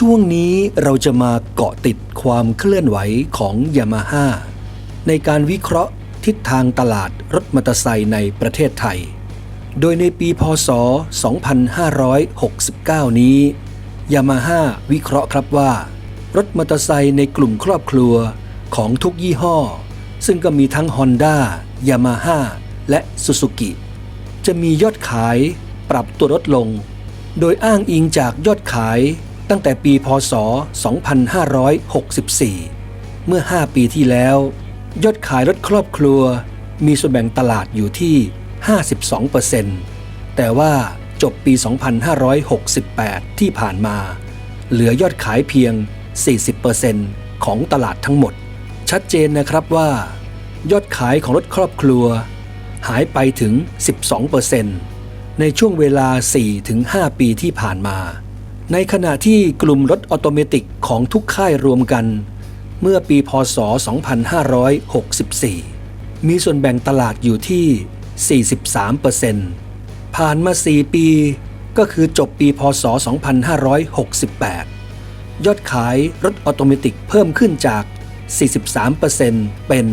ช่วงนี้เราจะมาเกาะติดความเคลื่อนไหวของยามาฮ่าในการวิเคราะห์ทิศทางตลาดรถมอเตอร์ไซค์ในประเทศไทย โดยในปีพศ 2569 นี้ยามาฮ่าวิเคราะห์ครับว่า รถมอเตอร์ไซค์ในกลุ่มครอบครัวของทุกยี่ห้อ ซึ่งก็มีทั้ง Honda, Yamaha และ Suzuki จะมียอดขายปรับตัวลดลง โดยอ้างอิงจากยอดขาย ตั้งแต่ปีพศ 2564 เมื่อ 5 ปีที่แล้ว ยอดขายรถครอบครัว มีส่วนแบ่งตลาดอยู่ที่ 52%แต่ว่าจบปี 2568 ที่ผ่านมา เหลือยอดขายเพียง 40%ของตลาดทั้งหมด ชัดเจนนะครับว่า ยอดขายของรถครอบครัว หายไปถึง 12%ในช่วงเวลา 4-5 ปีที่ผ่านมา ในขณะที่กลุ่มรถออโตเมติกของทุกค่ายรวมกัน เมื่อปีพศ 2564 มีส่วนแบ่งตลาดอยู่ที่ 43%ผ่านมา 4 ปี ก็คือจบปีพศ 2568 ยอดขายรถออโตเมติกเพิ่มขึ้นจาก 43%เป็น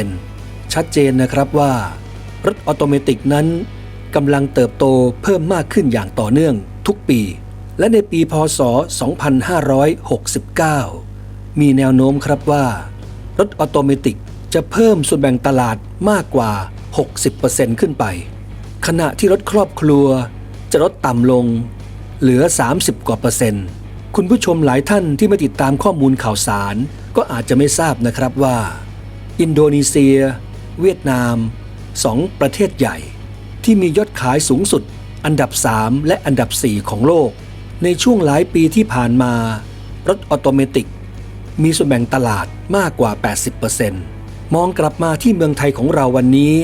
58%ชัดเจนนะครับว่ารถออโตเมติกนั้นกำลังเติบโตเพิ่มมากขึ้นอย่างต่อเนื่อง ทุกปี และในปีพศ 2569 มีแนวโน้มครับว่า รถออโตเมติกจะเพิ่มส่วนแบ่งตลาดมากกว่า 60%ขึ้นไป ขณะที่รถครอบครัว จะลดต่ำลง เหลือ 30 กว่าเปอร์เซ็นต์ คุณผู้ชมหลายท่านที่ไม่ติดตามข้อมูลข่าวสาร ก็อาจจะไม่ทราบนะครับว่า อินโดนีเซีย เวียดนามสองประเทศใหญ่ ที่มียอดขายสูงสุด อันดับ 3 และอันดับ 4 ของโลก ในช่วงหลายปีที่ผ่านมา รถออโตเมติก มีส่วนแบ่งตลาดมากกว่า 80%มองกลับมาที่เมืองไทยของเราวันนี้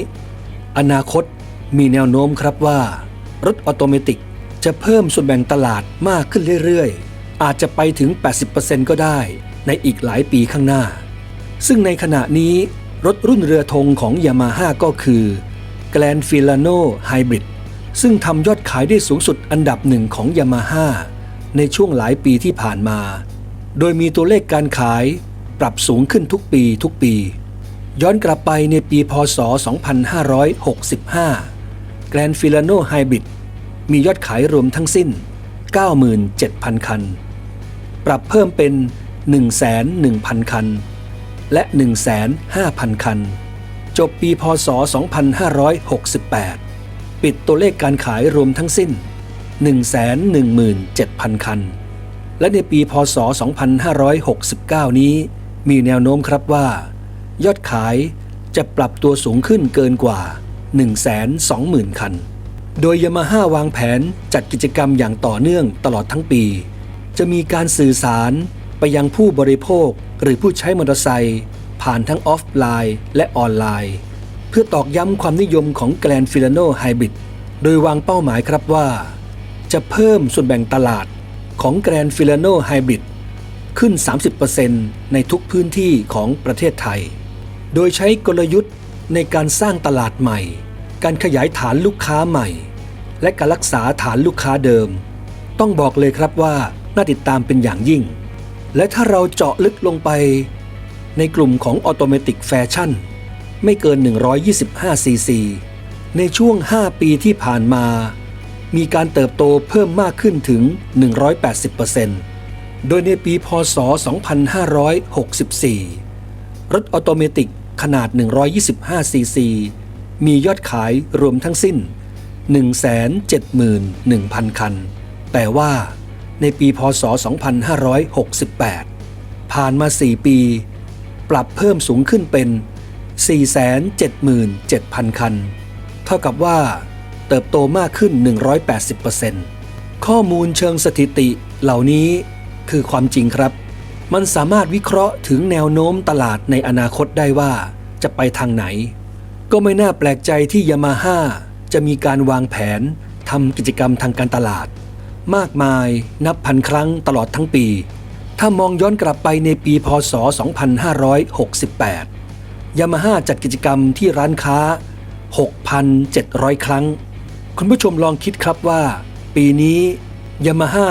อนาคตมีแนวโน้มครับว่า รถออโตเมติกจะเพิ่มส่วนแบ่งตลาดมากขึ้นเรื่อยๆ อาจจะไปถึง 80%ก็ได้ในอีกหลายปีข้างหน้า ซึ่งในขณะนี้รถรุ่นเรือธงของยามาฮ่าก็คือ Grand Filano Hybrid ซึ่งทำยอดขายได้สูงสุดอันดับหนึ่งของยามาฮ่าในช่วงหลายปีที่ผ่านมา โดยมีตัวเลขการขายปรับสูงขึ้นทุกปีทุกปี ย้อนกลับไปในปีพศ 2565 Grand Filano Hybrid มียอดขายรวมทั้งสิ้น 97,000 คัน ปรับเพิ่มเป็น1,100,000 คัน และ1,500,000 คัน จบปีพศ 2568 ปิดตัวเลขการขายรวมทั้งสิ้น 117,000 คัน และในปีพศ 2569 นี้ มีแนวโน้มครับว่า ยอดขายจะปรับตัวสูงขึ้นเกินกว่า 120,000 คัน โดยยามาฮ่าวางแผนจัดกิจกรรมอย่างต่อเนื่องตลอดทั้งปี จะมีการสื่อสารไปยังผู้บริโภคหรือผู้ใช้มอเตอร์ไซค์ผ่านทั้งออฟไลน์และออนไลน์ พื่อตอกย้ำความนิยมของแกลนฟิลาโนไฮบริดโดยวางเป้าหมายครับว่า จะเพิ่มส่วนแบ่งตลาดของแกรนฟิลาโนไฮบริดขึ้น 30%ในทุกพื้นที่ของประเทศไทย โดยใช้กลยุทธ์ในการสร้างตลาดใหม่ การขยายฐานลูกค้าใหม่ และการรักษาฐานลูกค้าเดิม ต้องบอกเลยครับว่าน่าติดตามเป็นอย่างยิ่ง และถ้าเราเจาะลึกลงไป ในกลุ่มของออโตเมติกแฟชั่น ไม่เกิน 125 ซีซี ในช่วง 5 ปีที่ผ่านมา มีการเติบโตเพิ่มมากขึ้นถึง 180%โดยในปีพศ 2564 รถออโตเมติกขนาด 125 ซีซี มียอดขายรวมทั้งสิ้น 171,000 คัน แต่ว่าในปีพศ 2568 ผ่านมา 4 ปี ปรับเพิ่มสูงขึ้นเป็น 477,000 คัน เท่ากับว่าเติบโตมากขึ้น 180%ข้อมูลเชิงสถิติเหล่านี้คือความจริงครับ มันสามารถวิเคราะห์ถึงแนวโน้มตลาดในอนาคตได้ว่าจะไปทางไหน ก็ไม่น่าแปลกใจที่ยามาฮ่าจะมีการวางแผนทำกิจกรรมทางการตลาด มากมายนับพันครั้งตลอดทั้งปี ถ้ามองย้อนกลับไปในปีพศ 2568 ยามาฮ่าจัดกิจกรรมที่ร้านค้า 6,700 ครั้ง คุณผู้ชมลองคิดครับว่า ปีนี้ยามาฮ่า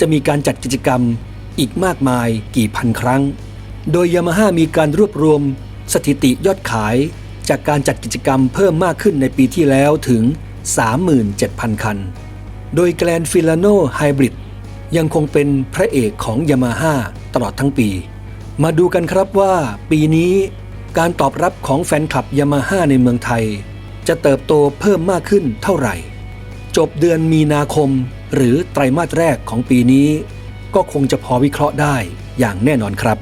จะมีการจัดกิจกรรมอีกมากมายกี่พันครั้ง โดยยามาฮ่ามีการรวบรวมสถิติยอดขาย จากการจัดกิจกรรมเพิ่มมากขึ้นในปีที่แล้วถึง 37,000 คัน โดยแกลนฟิลาโนไฮบริดยังคงเป็นพระเอกของยามาฮ่าตลอดทั้งปี มาดูกันครับว่าปีนี้ การตอบรับของแฟนคลับยามาฮ่าในเมืองไทย จะเติบโตเพิ่มมากขึ้นเท่าไหร่ จบเดือนมีนาคม หรือไตรมาสแรกของปีนี้ ก็คงจะพอวิเคราะห์ได้อย่างแน่นอนครับ